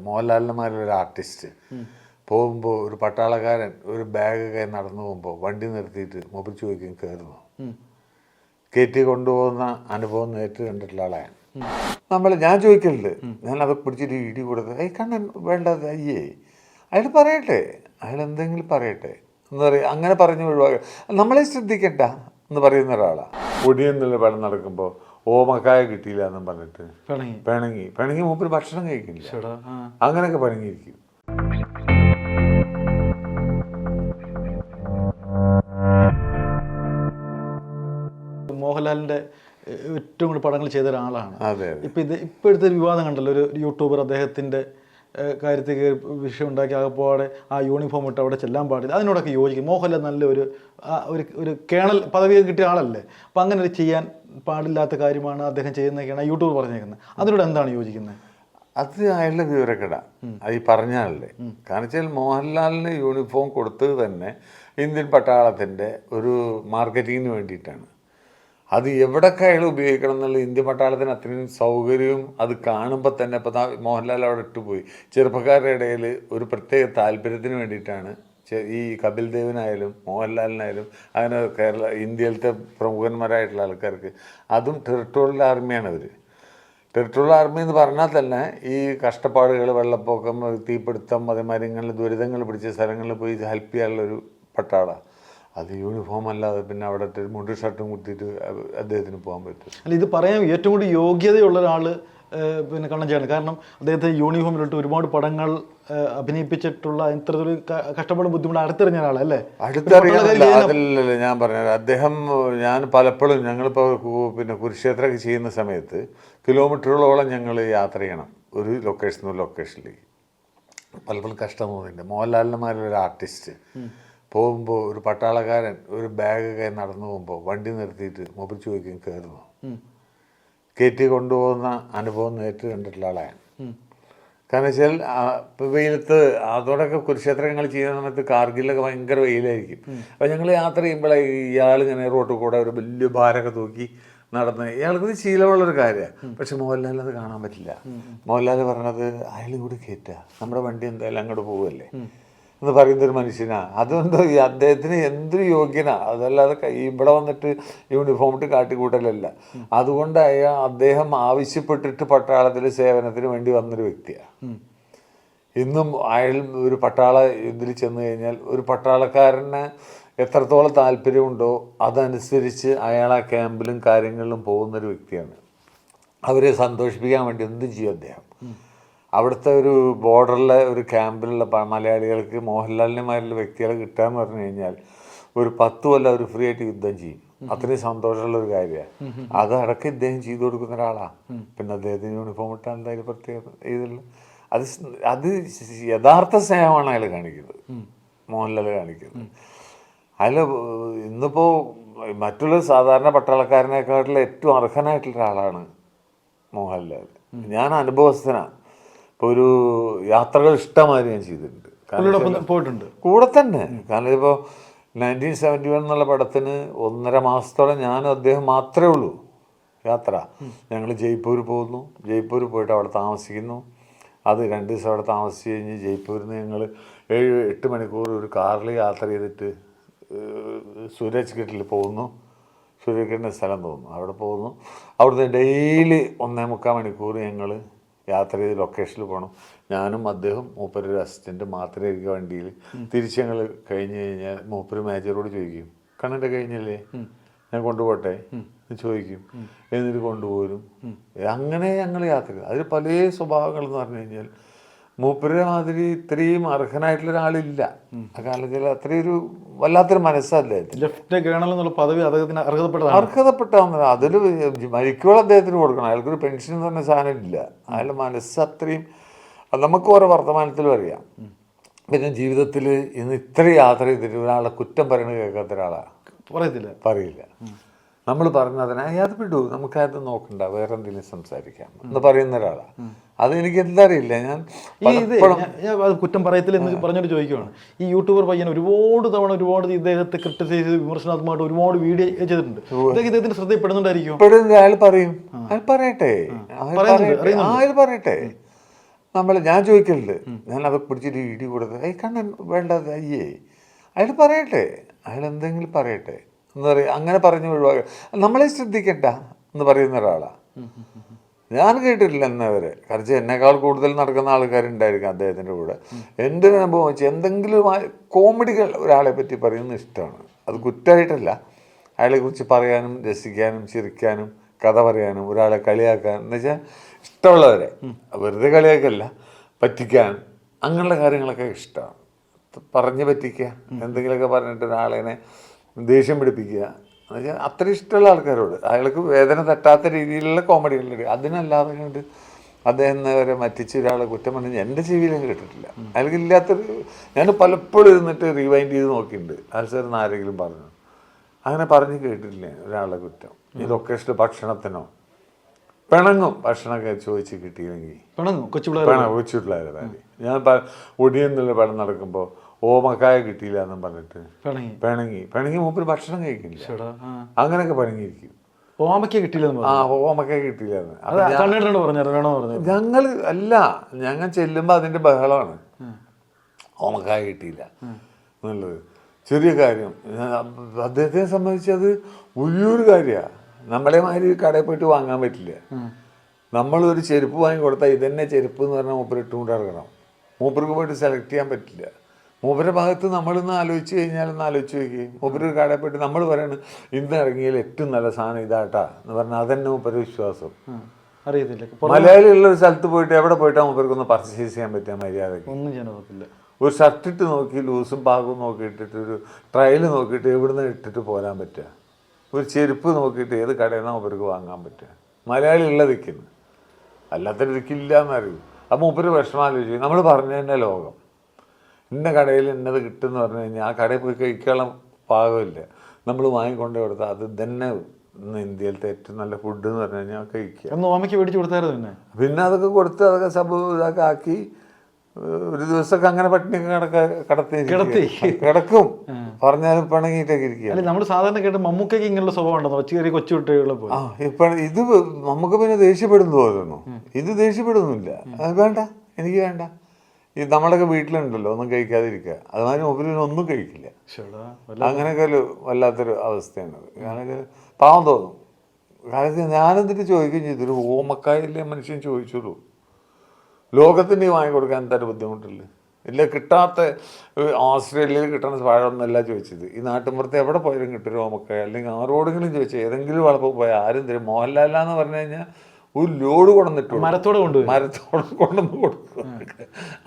മോഹൻലാലിനെമാരിൽ ഒരു ആർട്ടിസ്റ്റ് പോകുമ്പോൾ ഒരു പട്ടാളക്കാരൻ ഒരു ബാഗൊക്കെ നടന്നു പോകുമ്പോൾ വണ്ടി നിർത്തിയിട്ട് മൊബൈൽ ചോദിക്കും കയറുന്നു കയറ്റി കൊണ്ടുപോകുന്ന അനുഭവം നേരിട്ട് കണ്ടിട്ടുള്ള ആളാണ്. നമ്മൾ ഞാൻ ചോദിക്കലുണ്ട്. ഞാൻ അത് പിടിച്ചിട്ട് ഇടി കൊടുത്ത് ഐ കണ്ണൻ വേണ്ടത് അയ്യേ. അയാൾ പറയട്ടെ. അയാൾ എന്തെങ്കിലും പറയട്ടെ. എന്ന് പറയും. അങ്ങനെ പറഞ്ഞു ഒഴിവാക്കുക നമ്മളെ ശ്രദ്ധിക്കണ്ട എന്ന് പറയുന്ന ഒരാളാണ് പൊടിയെന്നുള്ള പടം നടക്കുമ്പോൾ ഓമക്കായ കിട്ടിയില്ല എന്നും പറഞ്ഞിട്ട് പിണങ്ങി. പിണങ്ങി. മൂപ്പര് ഭക്ഷണം കഴിക്കില്ല. അങ്ങനെയൊക്കെ പിണങ്ങിയിരിക്കും മോഹൻലാലിന്റെ ഏറ്റവും കൂടുതൽ പടങ്ങൾ ചെയ്ത ഒരാളാണ്. ഇപ്പൊ ഇത് ഇപ്പോഴത്തെ ഒരു വിവാദം കണ്ടല്ലോ ഒരു യൂട്യൂബർ അദ്ദേഹത്തിന്റെ കാര്യത്തിൽ വിഷയം ഉണ്ടാക്കി ആകപ്പാടെ ആ യൂണിഫോം ഇട്ട് അവിടെ ചെല്ലാൻ പാടില്ല. അതിനോടൊക്കെ യോജിക്കും. മോഹൻലാൽ നല്ലൊരു ഒരു ഒരു ഒരു കേണൽ പദവിയൊക്കെ കിട്ടിയ ആളല്ലേ? അപ്പം അങ്ങനെ ഒരു ചെയ്യാൻ പാടില്ലാത്ത കാര്യമാണ് അദ്ദേഹം ചെയ്യുന്നതൊക്കെയാണ് യൂട്യൂബ് പറഞ്ഞേക്കുന്നത്. അതിനോട് എന്താണ് യോജിക്കുന്നത്? അത് അയാളുടെ വിവരക്കട. അത് ഈ പറഞ്ഞാലല്ലേ. കാരണം വെച്ചാൽ മോഹൻലാലിന് യൂണിഫോം കൊടുത്തത് തന്നെ ഇന്ത്യൻ പട്ടാളത്തിന്റെ ഒരു മാർക്കറ്റിങ്ങിന് വേണ്ടിയിട്ടാണ്. അത് എവിടൊക്കെ അയാൾ ഉപയോഗിക്കണം എന്നുള്ള ഇന്ത്യ പട്ടാളത്തിന് അത്രയും സൗകര്യവും അത് കാണുമ്പോൾ തന്നെ ഇപ്പോൾ മോഹൻലാൽ അവിടെ ഇട്ടുപോയി ചെറുപ്പക്കാരുടെ ഇടയിൽ ഒരു പ്രത്യേക താല്പര്യത്തിന് വേണ്ടിയിട്ടാണ് ഈ കപിൽ ദേവിനായാലും മോഹൻലാലിനായാലും അങ്ങനെ കേരള ഇന്ത്യയിലത്തെ പ്രമുഖന്മാരായിട്ടുള്ള ആൾക്കാർക്ക്. അതും ടെറിട്ടോറിയൽ ആർമിയാണ് അവർ ടെറിട്ടോറിയൽ ആർമി എന്ന് പറഞ്ഞാൽ തന്നെ ഈ കഷ്ടപ്പാടുകൾ വെള്ളപ്പൊക്കം തീപിടുത്തം അതേമാതിരി ഇങ്ങനെ ദുരിതങ്ങൾ പിടിച്ച സ്ഥലങ്ങളിൽ പോയി ഹെൽപ്പ് ചെയ്യാനുള്ളൊരു പട്ടാളമാണ് അത് യൂണിഫോം അല്ലാതെ പിന്നെ അവിടെ മുണ്ട് ഷർട്ടും കുത്തിയിട്ട് അദ്ദേഹത്തിന് പോകാൻ പറ്റും. അല്ല ഇത് പറയാൻ ഏറ്റവും കൂടുതൽ യോഗ്യതയുള്ള ഒരാൾ പിന്നെ കണ്ണഞ്ചാണ് കാരണം അദ്ദേഹത്തെ യൂണിഫോമിലിട്ട് ഒരുപാട് പടങ്ങൾ അഭിനയിപ്പിച്ചിട്ടുള്ള ഇത്തരത്തിൽ കഷ്ടപ്പാടും ബുദ്ധിമുട്ട് അടുത്തറിഞ്ഞ ഒരാളല്ലേ? അടുത്തറിയാമല്ല അതല്ലല്ലോ ഞാൻ പറഞ്ഞത്. അദ്ദേഹം ഞാൻ പലപ്പോഴും ഞങ്ങളിപ്പോൾ പിന്നെ കുരുക്ഷേത്രമൊക്കെ ചെയ്യുന്ന സമയത്ത് കിലോമീറ്ററുകളോളം ഞങ്ങൾ യാത്ര ചെയ്യണം. ഒരു ലൊക്കേഷനിൽ നിന്ന് ലൊക്കേഷനിലേക്ക് പലപ്പോഴും കഷ്ടം തോന്നിയിട്ടുണ്ട് മോഹൻലാലിനെമാരിൽ ഒരു ആർട്ടിസ്റ്റ് പോകുമ്പോൾ ഒരു പട്ടാളക്കാരൻ ഒരു ബാഗ് ബാഗൊക്കെ നടന്നു പോകുമ്പോൾ വണ്ടി നിർത്തിയിട്ട് മൊബൈൽ ചോദിക്കും കയറുന്നു കയറ്റി കൊണ്ടുപോകുന്ന അനുഭവം നേരിട്ട് കണ്ടിട്ടുള്ള ആളാണ്. കാരണം വെച്ചാൽ വെയിലത്ത് അതോടൊക്കെ കുരുക്ഷേത്രങ്ങൾ ചെയ്യുന്ന സമയത്ത് കാർഗിലൊക്കെ ഭയങ്കര വെയിലായിരിക്കും. അപ്പം ഞങ്ങൾ യാത്ര ചെയ്യുമ്പോൾ ഇയാൾ ഇങ്ങനെ റോട്ടിൽ കൂടെ ഒരു വലിയ ഭാരമൊക്കെ തൂക്കി നടന്ന് ഇയാൾക്ക് ഇത് ശീലമുള്ളൊരു കാര്യമാണ് പക്ഷെ മോഹൻലാൽ അത് കാണാൻ പറ്റില്ല. മോഹൻലാൽ പറഞ്ഞത് അയാളും കൂടി കയറ്റുക നമ്മുടെ വണ്ടി എന്തായാലും അങ്ങോട്ട് പോവല്ലേ? എന്ന് പറയുന്ന ഒരു മനുഷ്യനാണ് അതുകൊണ്ട് ഈ അദ്ദേഹത്തിന് എന്തൊരു യോഗ്യനാ. അതല്ലാതെ ഇവിടെ വന്നിട്ട് യൂണിഫോം ഇട്ട് കാട്ടിക്കൂട്ടലല്ല. അതുകൊണ്ട് അയാൾ അദ്ദേഹം ആവശ്യപ്പെട്ടിട്ട് പട്ടാളത്തിൽ സേവനത്തിന് വേണ്ടി വന്നൊരു വ്യക്തിയാണ് ഇന്നും അയാൾ ഒരു പട്ടാള ഇതിൽ ചെന്ന് കഴിഞ്ഞാൽ ഒരു പട്ടാളക്കാരന് എത്രത്തോളം താല്പര്യമുണ്ടോ അതനുസരിച്ച് അയാൾ ആ ക്യാമ്പിലും കാര്യങ്ങളിലും പോകുന്നൊരു വ്യക്തിയാണ്. അവരെ സന്തോഷിപ്പിക്കാൻ വേണ്ടി എന്തും ചെയ്യും അദ്ദേഹം. അവിടുത്തെ ഒരു ബോർഡറിലെ ഒരു ക്യാമ്പിലുള്ള മലയാളികൾക്ക് മോഹൻലാലിനെമാരിലുള്ള വ്യക്തികളെ കിട്ടുക എന്ന് പറഞ്ഞു കഴിഞ്ഞാൽ ഒരു പത്ത് കൊല്ലം അവർ ഫ്രീ ആയിട്ട് യുദ്ധം ചെയ്യും. അത്രയും സന്തോഷമുള്ള ഒരു കാര്യമാണ്. അത് അടക്കം ഇദ്ദേഹം ചെയ്തു കൊടുക്കുന്ന ഒരാളാണ് പിന്നെ അദ്ദേഹത്തിന് യൂണിഫോം ഇട്ടാൽ എന്തായാലും പ്രത്യേക ഇതിൽ അത് അത് യഥാർത്ഥ സ്നേഹമാണ് അയാൾ കാണിക്കുന്നത്. മോഹൻലാൽ കാണിക്കുന്നത്. അയാൾ ഇന്നിപ്പോൾ മറ്റുള്ള സാധാരണ പട്ടാളക്കാരനെക്കാട്ടിലും ഏറ്റവും അർഹനായിട്ടുള്ള ഒരാളാണ് മോഹൻലാൽ. ഞാൻ അനുഭവസ്ഥനാണ്. ഇപ്പോൾ ഒരു യാത്രകൾ ഇഷ്ടമായി ഞാൻ ചെയ്തിട്ടുണ്ട്. പോയിട്ടുണ്ട്. കൂടെ തന്നെ. കാരണം ഇപ്പോൾ നയന്റീൻ സെവന്റി വൺ എന്നുള്ള പടത്തിന് ഒന്നര മാസത്തോളം ഞാനും അദ്ദേഹം മാത്രമേ ഉള്ളൂ യാത്ര. ഞങ്ങൾ ജയ്പൂർ പോകുന്നു. ജയ്പൂർ പോയിട്ട് അവിടെ താമസിക്കുന്നു. അത് രണ്ട് ദിവസം അവിടെ താമസിച്ച് കഴിഞ്ഞ് ജയ്പൂരിൽ നിന്ന് ഞങ്ങൾ ഏഴ് എട്ട് മണിക്കൂർ ഒരു കാറിൽ യാത്ര ചെയ്തിട്ട് സൂരജ് ഗട്ടിൽ പോകുന്നു. സൂര്യഗട്ടിന്റെ സ്ഥലം തോന്നുന്നു. അവിടെ പോകുന്നു. അവിടുന്ന് ഡെയിലി ഒന്നേ മുക്കാൽ മണിക്കൂർ ഞങ്ങൾ യാത്ര ചെയ്ത് ലൊക്കേഷനിൽ പോകണം ഞാനും അദ്ദേഹം മൂപ്പര് അസിസ്റ്റന്റ് മാത്രമേ ഇരിക്കുക വണ്ടിയിൽ തിരിച്ച് ഞങ്ങൾ കഴിഞ്ഞ് കഴിഞ്ഞാൽ മൂപ്പര് മാനേജറോട് ചോദിക്കും കണ്ണന്റെ കഴിഞ്ഞല്ലേ? ഞാൻ കൊണ്ടുപോട്ടെ. ചോദിക്കും. എന്നിട്ട് കൊണ്ടുപോരും. അങ്ങനെ ഞങ്ങൾ യാത്ര അതിൽ പല സ്വഭാവങ്ങൾ എന്ന് പറഞ്ഞു കഴിഞ്ഞാൽ മൂപ്പരുടെ മാതിരി ഇത്രയും അർഹനായിട്ടുള്ള ഒരാളില്ല. ആ കാലത്തിൽ അത്രയും ഒരു വല്ലാത്തൊരു മനസ്സല്ലേ? ലെഫ്റ്റ് കേണൽ എന്നുള്ള പദവി അദ്ദേഹത്തിന് അർഹതപ്പെട്ടതാണ്. അർഹതപ്പെട്ട അതിൽ മരിക്കുമ്പോൾ അദ്ദേഹത്തിന് കൊടുക്കണം. അയാൾക്കൊരു പെൻഷൻ എന്ന് പറഞ്ഞ സാധനം ഇല്ല. അയാളുടെ മനസ്സ് അത്രയും അത് നമുക്ക് ഓരോ വർത്തമാനത്തിലും അറിയാം. പിന്നെ ജീവിതത്തിൽ ഇന്ന് ഇത്ര യാത്ര ചെയ്തിട്ട് ഒരാളെ കുറ്റം പറയണത് കേൾക്കാത്ത ഒരാളാണ് പറയത്തില്ല. പറയില്ല. നമ്മൾ പറഞ്ഞതിനാ അത് വിടൂ നമുക്കത് നോക്കണ്ട വേറെ എന്തെങ്കിലും സംസാരിക്കാം. എന്ന് പറയുന്ന ഒരാളാണ് അത് എനിക്ക് എന്തറിയില്ല ഞാൻ അത് കുറ്റം പറയത്തില്ല എന്ന് പറഞ്ഞിട്ട് ചോദിക്കുകയാണ് ഈ യൂട്യൂബർ പയ്യൻ ഒരുപാട് തവണ ഒരുപാട് ഇദ്ദേഹത്തെ ക്രിട്ടിസൈസ് ചെയ്ത് വിമർശനാത്മകമായിട്ട് ഒരുപാട് വീഡിയോ ചെയ്തിട്ടുണ്ട്. ഇതൊക്കെ ഇദ്ദേഹത്തിന് ശ്രദ്ധയപ്പെടുന്നുണ്ടായിരിക്കും ഇപ്പോഴും അയാൾ പറയും. അയാൾ പറയട്ടെ. അയാൾ പറയട്ടെ. നമ്മൾ ഞാൻ ചോദിക്കലുണ്ട്. ഞാൻ അത് പിടിച്ചിട്ട് ഇടി കൊടുത്ത് ഏയ് കണ്ണൻ വേണ്ട അയ്യേ. അയാൾ പറയട്ടെ. അയാൾ എന്തെങ്കിലും പറയട്ടെ. എന്ന് പറയും. അങ്ങനെ പറഞ്ഞു ഒഴിവാക്കുക നമ്മളെ ശ്രദ്ധിക്കണ്ട എന്ന് പറയുന്ന ഒരാളാണ് ഞാൻ കേട്ടിട്ടില്ല എന്നവരെ കാരണം എന്നെക്കാൾ കൂടുതൽ നടക്കുന്ന ആൾക്കാരുണ്ടായിരിക്കും അദ്ദേഹത്തിന്റെ കൂടെ. എന്റെ ഒരു അനുഭവം വെച്ച് എന്തെങ്കിലും കോമഡികൾ ഒരാളെ പറ്റി പറയുന്നത് ഇഷ്ടമാണ്. അത് കുറ്റമായിട്ടല്ല. അയാളെ കുറിച്ച് പറയാനും രസിക്കാനും ചിരിക്കാനും കഥ പറയാനും ഒരാളെ കളിയാക്കാൻ. എന്ന് വെച്ചാൽ ഇഷ്ടമുള്ളവരെ. വെറുതെ കളിയാക്കല്ല. പറ്റിക്കാൻ. അങ്ങനെയുള്ള കാര്യങ്ങളൊക്കെ ഇഷ്ടമാണ്. പറഞ്ഞ് പറ്റിക്കുക. എന്തെങ്കിലുമൊക്കെ പറഞ്ഞിട്ട് ഒരാളെ ദേഷ്യം പിടിപ്പിക്കുക. എന്നുവെച്ചാൽ അത്ര ഇഷ്ടമുള്ള ആൾക്കാരോട്. അയാൾക്ക് വേദന തട്ടാത്ത രീതിയിലുള്ള കോമഡികൾ അതിനല്ലാതെ കണ്ട് അദ്ദേഹം വരെ മറ്റിച്ച് ഒരാളെ കുറ്റം പറഞ്ഞ് എന്റെ ചെവിയിലും കേട്ടിട്ടില്ല അയാൾക്ക് ഇല്ലാത്തൊരു ഞാൻ പലപ്പോഴും ഇരുന്നിട്ട് റീവൈൻഡ് ചെയ്ത് നോക്കിയിട്ടുണ്ട്. ആൾസാർ ആരെങ്കിലും പറഞ്ഞു. അങ്ങനെ പറഞ്ഞ് കേട്ടിട്ടില്ല ഒരാളെ കുറ്റം? ഈ ലൊക്കേഷൻ ഭക്ഷണത്തിനോ? പിണങ്ങും. ഭക്ഷണമൊക്കെ ചോദിച്ച് കിട്ടിയില്ലെങ്കിൽ. പിണങ്ങും. കൊച്ചു പിള്ളേർ പിണ കൊച്ചു പിള്ളേരെ ഞാൻ ഒടിയെന്നുള്ള പണം നടക്കുമ്പോൾ ഓമക്കായ കിട്ടിയില്ല എന്നും പറഞ്ഞിട്ട് പിണങ്ങി. പിണങ്ങി. മൂപ്പര് ഭക്ഷണം കഴിക്കില്ല. അങ്ങനെയൊക്കെ പിണങ്ങിയിരിക്കും ഓമക്ക കിട്ടിയില്ല ആ ഓമക്ക കിട്ടിയില്ല ഞങ്ങൾ ഞങ്ങൾ അല്ല ഞങ്ങൾ ചെല്ലുമ്പോൾ അതിന്റെ ബഹളമാണ്. ഓമക്കായ കിട്ടിയില്ല. എന്നുള്ളത്. ചെറിയ കാര്യം. അദ്ദേഹത്തെ സംബന്ധിച്ച് അത് വലിയൊരു കാര്യമാണ് നമ്മളെ മാതിരി കടയിൽ പോയിട്ട് വാങ്ങാൻ പറ്റില്ല. നമ്മളൊരു ചെരുപ്പ് വാങ്ങി കൊടുത്താൽ ഇതന്നെ ചെരുപ്പ് എന്ന് പറഞ്ഞാൽ മൂപ്പർ ഇട്ടുകൊണ്ട് ഇറങ്ങണം മൂപ്പർക്ക് പോയിട്ട് സെലക്ട് ചെയ്യാൻ പറ്റില്ല. മൂപ്പരുടെ ഭാഗത്ത് നമ്മളിന്ന് ആലോചിച്ച് കഴിഞ്ഞാൽ ഒന്ന് ആലോചിച്ച് നോക്കി മൂപ്പര് കടയിൽ പോയിട്ട് നമ്മൾ പറയുന്നത് ഇന്ന് ഇറങ്ങിയാൽ ഏറ്റവും നല്ല സാധനം ഇതാട്ടാ എന്ന് പറഞ്ഞാൽ അതന്നെ മൂപ്പര് വിശ്വാസം. അറിയത്തില്ല. മലയാളി ഉള്ള ഒരു സ്ഥലത്ത് പോയിട്ട് എവിടെ പോയിട്ടാ മൂപ്പർക്കൊന്ന് പർച്ചേസ് ചെയ്യാൻ പറ്റിയ മര്യാദയ്ക്ക് ഒന്നും ചെയ്യാൻ പറ്റില്ല ഒരു ഷർട്ട് ഇട്ട് നോക്കി ലൂസും പാകവും നോക്കിയിട്ടിട്ട് ഒരു ട്രയൽ നോക്കിയിട്ട് എവിടുന്ന് ഇട്ടിട്ട് പോരാൻ പറ്റുക? ഒരു ചെരുപ്പ് നോക്കിയിട്ട് ഏത് കടയിൽ നിന്നാണ് മൂപ്പർക്ക് വാങ്ങാൻ പറ്റുക? മലയാളി ഉള്ള ദിക്കുന്നു അല്ലാത്ത ദിക്കില്ല എന്നറിയും അപ്പം മൂപ്പര് വിഷമാലോചിക്കും നമ്മൾ പറഞ്ഞു തന്നെ ലോകം. ഇന്ന കടയിൽ ഇന്നത് കിട്ടുമെന്ന് പറഞ്ഞു കഴിഞ്ഞാൽ ആ കടയിൽ പോയി കഴിക്കാനുള്ള പാകമില്ല. നമ്മൾ വാങ്ങിക്കൊണ്ട് കൊടുത്താൽ അത് തന്നെ ഇന്ന് ഇന്ത്യയിലത്തെ ഏറ്റവും നല്ല ഫുഡ് എന്ന് പറഞ്ഞു കഴിഞ്ഞാൽ കഴിക്കുക. ഒന്ന് ഓമയ്ക്ക് മേടിച്ച് കൊടുത്തായിരുന്നു പിന്നെ. പിന്നെ അതൊക്കെ കൊടുത്ത് അതൊക്കെ സംഭവം ഇതൊക്കെ ആക്കി ഒരു ദിവസമൊക്കെ അങ്ങനെ പട്ടിണി കിടക്ക കടത്തി കിടത്തി. കിടക്കും. പറഞ്ഞാലും പിണങ്ങിയിട്ടൊക്കെ ഇരിക്കുക അല്ലെ നമ്മൾ സാധാരണ കേട്ട് മമ്മൂക്കൊക്കെ ഇങ്ങനെയുള്ള സ്വഭാവം ഉണ്ടോ? ചെറിയ കൊച്ചു കുട്ടികളെ ആ ഇപ്പൊ ഇത് നമുക്ക് പിന്നെ ദേഷ്യപ്പെടുന്നു തോന്നുന്നു ഇത് ദേഷ്യപ്പെടുന്നില്ല. അത് വേണ്ട എനിക്ക് വേണ്ട. ഈ നമ്മളൊക്കെ വീട്ടിലുണ്ടല്ലോ ഒന്നും കഴിക്കാതിരിക്കുക. അതുമാതിരി മുമ്പിൽ ഒന്നും കഴിക്കില്ല. അങ്ങനെയൊക്കെ ഒരു വല്ലാത്തൊരു അവസ്ഥയാണ്. ഞാനൊക്കെ പാവം തോന്നും. കാരണം ഞാനെന്തിട്ട് ചോദിക്കുകയും ചെയ്തു ഒരു ഓമക്കായല്ലേ മനുഷ്യൻ ചോദിച്ചുള്ളൂ. ലോകത്തിന് വാങ്ങിക്കൊടുക്കാൻ എന്തായാലും ബുദ്ധിമുട്ടില്ല? ഇല്ല കിട്ടാത്ത ഓസ്ട്രേലിയയിൽ കിട്ടുന്ന പഴമൊന്നല്ല ചോദിച്ചത്. ഈ നാട്ടിൻപുറത്ത് എവിടെ പോയാലും കിട്ടും ഓമക്കായ. അല്ലെങ്കിൽ ആരോടെങ്കിലും ചോദിച്ചാൽ ഏതെങ്കിലും വളപ്പ് പോയാൽ ആരും തരും. മോഹൻലാലെന്ന് പറഞ്ഞു കഴിഞ്ഞാൽ ഒരു ലോഡ് കൊണ്ടുവന്നിട്ടു മരത്തോട് കൊണ്ടുപോയി. മരത്തോട് കൊണ്ടുവന്ന് കൊടുക്കുക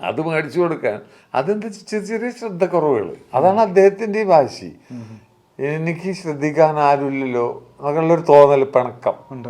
അത് മേടിച്ചു കൊടുക്കാൻ. അതെന്താ ചെറിയ ചെറിയ ശ്രദ്ധക്കുറവുകൾ അതാണ് അദ്ദേഹത്തിന്റെ വാശി. എനിക്ക് ശ്രദ്ധിക്കാൻ ആരുമില്ലല്ലോ എന്നൊക്കെയുള്ളൊരു തോന്നൽ പിണക്കം. ഉണ്ട്.